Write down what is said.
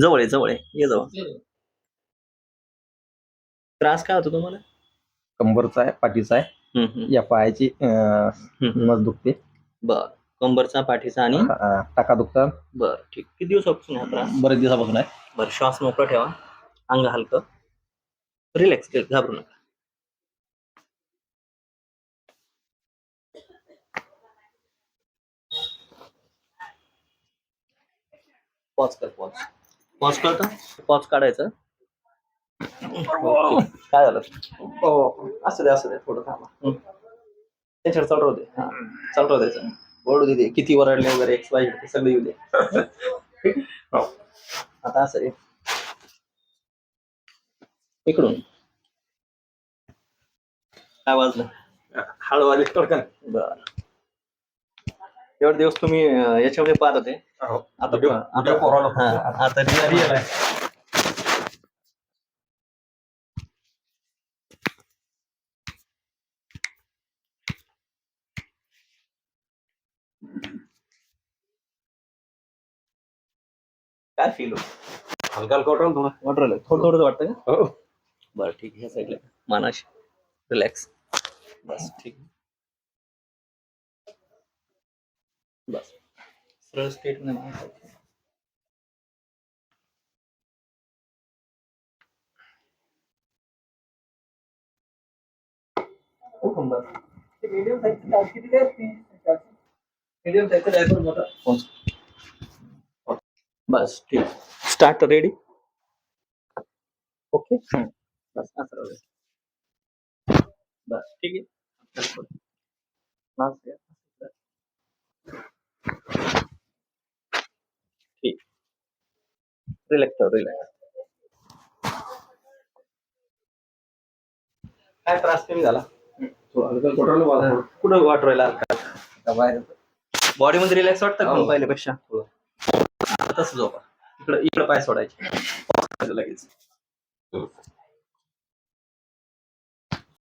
जवळ आहे जवळ आहे. ये जवळ. त्रास काय होतो तुम्हाला? कंबरचा आहे पाठीचा आहे. हम्म, हम्म, या पायाची अं. नस दुखते. बर. कंबरचा पाठीचा आणि? अं, टाका दुखतात बर ठीक. किती दिवसापासून हा त्रास? बरेच दिवसापासून आहे. बर श्वास मोकळा ठेवा. अंग हलकं. रिलॅक्स घाबरू नका. पॉज कर पॉज पॉज करतो? पॉज काढायचं. काय झालं? असं दे असं दे थोडं थांबा. त्याच्यावर चालू दे. हा चालू द्यायचं ओरडू दे. किती वरडले वगैरे एक्स वाय ते सगळे येऊ दे. ठीक आहे? हो. आता असं इकडून. काय वाजलं? हळूवाली टोटल बर. एवढे दिवस तुम्ही अं, याच्यामध्ये पाहत होते. आता आता हा, आता रिअल आहे. काय फील हलका हलका वाटलं थोडं वाटलं. थोडं थोडं वाटतं का? हो. बरं ठीक आहे. ह्या साईडला मानाश. रिलॅक्स बस ठीक. आहे. बस। सरळ स्टेट मीडियम साईज किती मीडियम साईजचा डायपर मोठा बस ठीक। स्टार्ट रेडी ओके बस असं बस ठीक आहे रिलॅक्स रिलॅक्स. काय त्रास कमी झाला? कुठं वाटवायला बॉडी मध्ये रिलॅक्स वाटतं का हो. पहिल्यापेक्षा? आता तसं झोपा. इकडं इकडं पाय सोडायचे. लगेच.